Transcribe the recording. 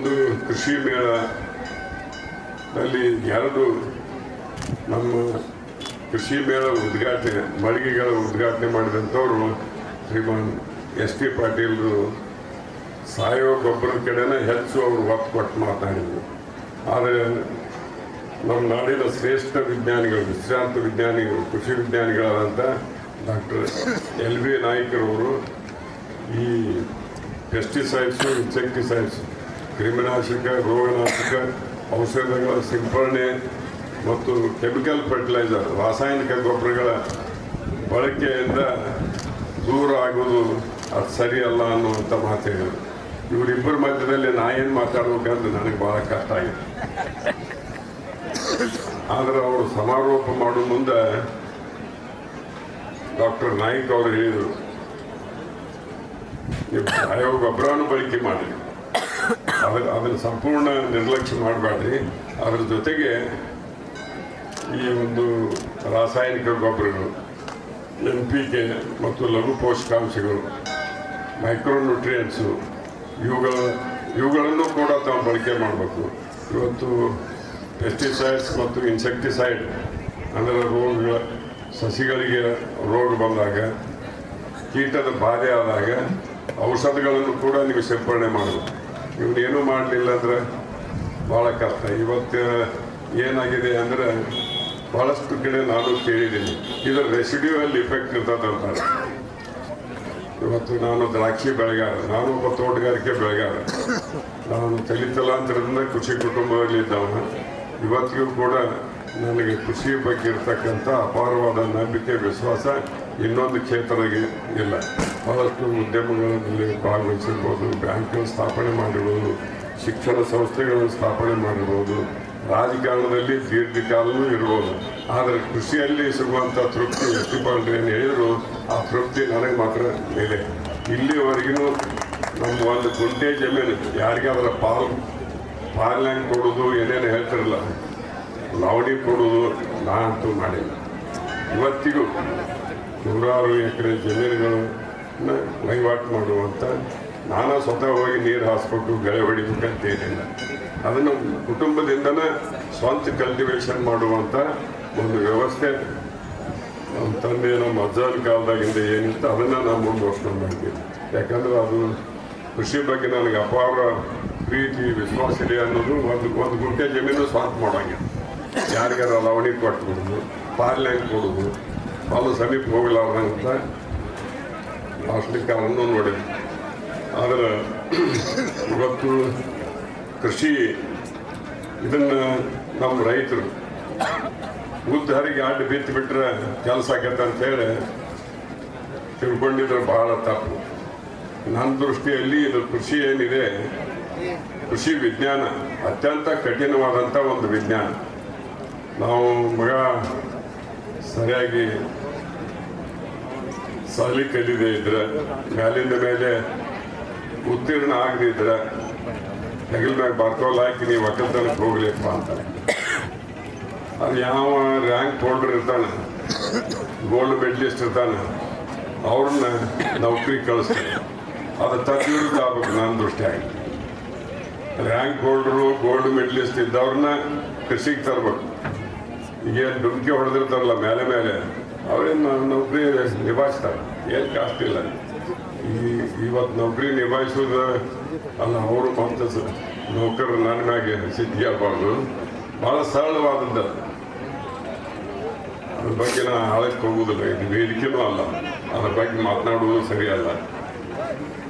ಒಂದು ಕೃಷಿ ಮೇಳ ನಲ್ಲಿ ಎರಡು ನಮ್ಮ ಕೃಷಿ ಮೇಳ ಉದ್ಘಾಟನೆ, ಮಳಿಗೆಗಳ ಉದ್ಘಾಟನೆ ಮಾಡಿದಂಥವ್ರು ಶ್ರೀಮಾನ್ ಎಸ್ ಟಿ ಪಾಟೀಲ್ರು. ಸಾವಯವ ಗೊಬ್ಬರದ ಕಡೆನೇ ಹೆಚ್ಚು ಅವರು ಒತ್ತು ಕೊಟ್ಟು ಮಾತನಾಡಿದರು ಆದರೆ ನಮ್ಮ ನಾಡಿನ ಶ್ರೇಷ್ಠ ವಿಜ್ಞಾನಿಗಳು, ವಿಶ್ರಾಂತ ವಿಜ್ಞಾನಿಗಳು, ಕೃಷಿ ವಿಜ್ಞಾನಿಗಳಾದಂಥ ಡಾಕ್ಟರ್ ಎಲ್ ವಿ ನಾಯ್ಕರವರು ಈ ಪೆಸ್ಟಿಸೈಡ್ಸು ಇನ್ಸೆಕ್ಟಿಸೈಡ್ಸ್ ಕ್ರಿಮಿನಾಶಕ, ರೋಗನಾಶಕ, ಔಷಧಗಳ ಸಿಂಪರಣೆ ಮತ್ತು ಕೆಮಿಕಲ್ ಫರ್ಟಿಲೈಸರ್ ರಾಸಾಯನಿಕ ಗೊಬ್ಬರಗಳ ಬಳಕೆಯಿಂದ ದೂರ ಆಗೋದು ಅದು ಸರಿಯಲ್ಲ ಅನ್ನುವಂಥ ಮಾತು ಹೇಳಿದರು ಇವರಿಬ್ಬರ ಮಧ್ಯದಲ್ಲಿ ನಾ ಏನು ಮಾತಾಡ್ಬೇಕಂದ್ರೆ ನನಗೆ ಭಾಳ ಕಷ್ಟ ಆಗಿದೆ. ಆದರೆ ಅವರು ಸಮಾರೋಪ ಮಾಡೋ ಮುಂದೆ ಡಾಕ್ಟರ್ ನಾಯ್ಕ್ ಅವರು ಹೇಳಿದರು, ನೀವು ಸಾಯೋ ಗೊಬ್ಬರವನ್ನು ಬಳಕೆ ಮಾಡಿ ಅದ್ರ ಅದನ್ನು ಸಂಪೂರ್ಣ ನಿರ್ಲಕ್ಷ್ಯ ಮಾಡಬೇಡ್ರಿ ಅದರ ಜೊತೆಗೆ ಈ ಒಂದು ರಾಸಾಯನಿಕ ಗೊಬ್ಬರಗಳು, ಎನ್ ಪಿ ಕೆ ಮತ್ತು ಲಘು ಪೋಷಕಾಂಶಗಳು, ಮೈಕ್ರೋನ್ಯೂಟ್ರಿಯೆಂಟ್ಸು, ಇವುಗಳ, ಇವುಗಳನ್ನು ಕೂಡ ತಾವು ಬಳಕೆ ಮಾಡಬೇಕು. ಇವತ್ತು ಪೆಸ್ಟಿಸೈಡ್ಸ್ ಮತ್ತು ಇನ್ಸೆಕ್ಟಿಸೈಡ್ ಅಂದರೆ ರೋಗಗಳ, ಸಸಿಗಳಿಗೆ ರೋಗ ಬಂದಾಗ, ಕೀಟದ ಬಾಧೆ ಆದಾಗ ಔಷಧಗಳನ್ನು ಕೂಡ ನೀವು ಸಿಂಪರಣೆ ಮಾಡಬೇಕು. ಇವನ್ನೇನು ಮಾಡಲಿಲ್ಲ ಅಂದ್ರೆ ಭಾಳ ಕಷ್ಟ. ಇವತ್ತು ಏನಾಗಿದೆ ಅಂದರೆ ಭಾಳಷ್ಟು ಕಡೆ ನಾನು ಕೇಳಿದ್ದೀನಿ. ಇದರ ರೆಸಿಡ್ಯೂಯಲ್ ಇಫೆಕ್ಟ್ ಇರ್ತದೆ ಅಂತಾರೆ ಇವತ್ತು ನಾನು ದ್ರಾಕ್ಷಿ ಬೆಳೆಗಾರ, ನಾನು ಒಬ್ಬ ತೋಟಗಾರಿಕೆ ಬೆಳೆಗಾರ. ನಾನು ತಲಿತಲಾಂತರದಿಂದ ಕೃಷಿ ಕುಟುಂಬದಲ್ಲಿ ಇದ್ದವನು ಇವತ್ತಿಗೂ ಕೂಡ ನನಗೆ ಕೃಷಿ ಬಗ್ಗೆ ಇರತಕ್ಕಂಥ ಅಪಾರವಾದ ನಂಬಿಕೆ, ವಿಶ್ವಾಸ ಇನ್ನೊಂದು ಕ್ಷೇತ್ರಕ್ಕೆ ಇಲ್ಲ. ಬಹಳಷ್ಟು ಉದ್ಯಮಗಳಲ್ಲಿ ಭಾಗವಹಿಸಿರ್ಬೋದು, ಬ್ಯಾಂಕ್ಗಳು ಸ್ಥಾಪನೆ ಮಾಡಿರ್ಬೋದು, ಶಿಕ್ಷಣ ಸಂಸ್ಥೆಗಳನ್ನು ಸ್ಥಾಪನೆ ಮಾಡಿರ್ಬೋದು, ರಾಜಕಾರಣದಲ್ಲಿ ದೀರ್ಘಕಾಲವೂ ಇರ್ಬೋದು. ಆದರೆ ಕೃಷಿಯಲ್ಲಿ ಸಿಗುವಂಥ ತೃಪ್ತಿ ಎಷ್ಟು ಪಾಲ್ರಿ ಏನು ಹೇಳಿದ್ರು, ಆ ತೃಪ್ತಿ ನನಗೆ ಮಾತ್ರ ಇದೆ ಇಲ್ಲಿವರೆಗೂ ನಮ್ಮ ಒಂದು ಗುಂಟೆ ಜಮೀನು, ಯಾರಿಗಾದ್ರೂ ಪಾಲ್, ಪಾಲ್ನಾಗ ಕೊಡೋದು ಏನೇನು ಹೇಳ್ತಿರಲ್ಲ. ಲಾವಣಿ ಕೊಡೋದು ನಾ ಅಂತೂ ಮಾಡಿಲ್ಲ. ಇವತ್ತಿಗೂ ನೂರಾರು ಎಕರೆ ಜಮೀನುಗಳು ವಹಿವಾಟು ಮಾಡುವಂಥ ನಾನು ಸ್ವತಃ ಹೋಗಿ ನೀರು ಹಾಸ್ಕೊಟ್ಟು ಗಳೆ ಹೊಡಿಬೇಕಂತ ಏನಿಲ್ಲ ಅದನ್ನು ಕುಟುಂಬದಿಂದನೇ ಸ್ವಂತ ಕಲ್ಟಿವೇಷನ್ ಮಾಡುವಂಥ ಒಂದು ವ್ಯವಸ್ಥೆ. ನಮ್ಮ ತಂದೆ, ನಮ್ಮ ಅಜ್ಜನ ಕಾಲದಾಗಿಂದ ಏನಿತ್ತು ಅದನ್ನು ನಾನು ಮುಂದುವರ್ಸ್ಕೊಂಡು ಮಾಡ್ತೀನಿ ಯಾಕಂದರೆ ಅದು ಕೃಷಿ ಬಗ್ಗೆ ನನಗೆ ಅಪಾರ ಪ್ರೀತಿ, ವಿಶ್ವಾಸ ಇದೆ ಅನ್ನೋದು ಒಂದು ಒಂದು ಗುಂಟೆ ಜಮೀನು ಸ್ವಂತ ಮಾಡೋಂಗಿಲ್ಲ ಯಾರಿಗಾರ ಲವಣಿ ಕೊಟ್ಬಿಡುದು ಪಾರ್ಲೆಂಟ್ ಕೊಡೋದು ಅದು ಸಮೀಪ ಹೋಗಲಾರ್ದಂತ ಕಾಲನ್ನು ನೋಡಿದ್ವಿ ಆದರೆ ಇವತ್ತು ಕೃಷಿ, ಇದನ್ನು ನಮ್ಮ ರೈತರು ಉದ್ದಾರಿಗೆ ಅಡ್ಡ ಬಿತ್ತು ಬಿಟ್ಟರೆ ಕೆಲಸ ಆಗತ್ತೆ ಅಂತೇಳಿ ತಿಳ್ಕೊಂಡಿದ್ರೆ ಬಹಳ ತಪ್ಪು. ನನ್ನ ದೃಷ್ಟಿಯಲ್ಲಿ ಇದು ಕೃಷಿ ಏನಿದೆ, ಕೃಷಿ ವಿಜ್ಞಾನ ಅತ್ಯಂತ ಕಠಿಣವಾದಂಥ ಒಂದು ವಿಜ್ಞಾನ. ನಾವು ಮಗ ಸರಿಯಾಗಿ ಸಾಲಿ ಕಲಿದೆ ಇದ್ರೆ, ಮ್ಯಾಲಿಂದ ಮೇಲೆ ಉತ್ತೀರ್ಣ ಆಗದೆ ಇದ್ರೆ, ಹೆಗಲ ಮ್ಯಾಗ ಬರ್ಕೋಲ್ ಹಾಕಿ ನೀವು ಒಕ್ಕಲ್ತನಕ್ಕೆ ಹೋಗ್ಲಿಪ್ಪ ಅಂತ ಅದು ಯಾವ ರ್ಯಾಂಕ್ ಹೋಲ್ಡರ್ ಇರ್ತಾನೆ ಗೋಲ್ಡ್ ಮೆಡಲಿಸ್ಟ್ ಇರ್ತಾನೆ, ಅವ್ರನ್ನ ನೌಕರಿ ಕಳಿಸ್ತಾರೆ ಅದು ತಜ್ಞರಿಗೆ ಆಗ್ಬೇಕು ನನ್ನ ದೃಷ್ಟಿಯಾಗಿ ರ್ಯಾಂಕ್ ಹೋಲ್ಡರು ಗೋಲ್ಡ್ ಮೆಡಲಿಸ್ಟ್ ಇದ್ದವ್ರನ್ನ ಕೃಷಿಗೆ ತರ್ಬೇಕು. ಈಗೇನು ಡುಮ್ಕಿ ಹೊಡೆದಿರ್ತಾರಲ್ಲ ಮೇಲೆ ಮೇಲೆ, ಅವ್ರೇನು ನೌಕರಿ ನಿಭಾಯಿಸ್ತಾರೆ. ಏನು ಕಾಸ್ಟ್ ಇಲ್ಲ. ಈ ಇವತ್ತು ನೌಕರಿ ನಿಭಾಯಿಸೋದು ಅಲ್ಲ, ಅವರು ಮತ್ತೆ ನೌಕರರು ನನ್ನ ಮ್ಯಾಗೆ ಸಿದ್ಧಿ ಆಗಬಾರ್ದು. ಭಾಳ ಸರಳವಾದದ್ದು ಅದ್ರ ಬಗ್ಗೆ ನಾ ಆಳಕ್ಕೆ ಹೋಗುವುದಿಲ್ಲ ಇದು ವೇದಿಕೆನೂ ಅಲ್ಲ. ಅದ್ರ ಬಗ್ಗೆ ಮಾತನಾಡುವುದು ಸರಿಯಲ್ಲ.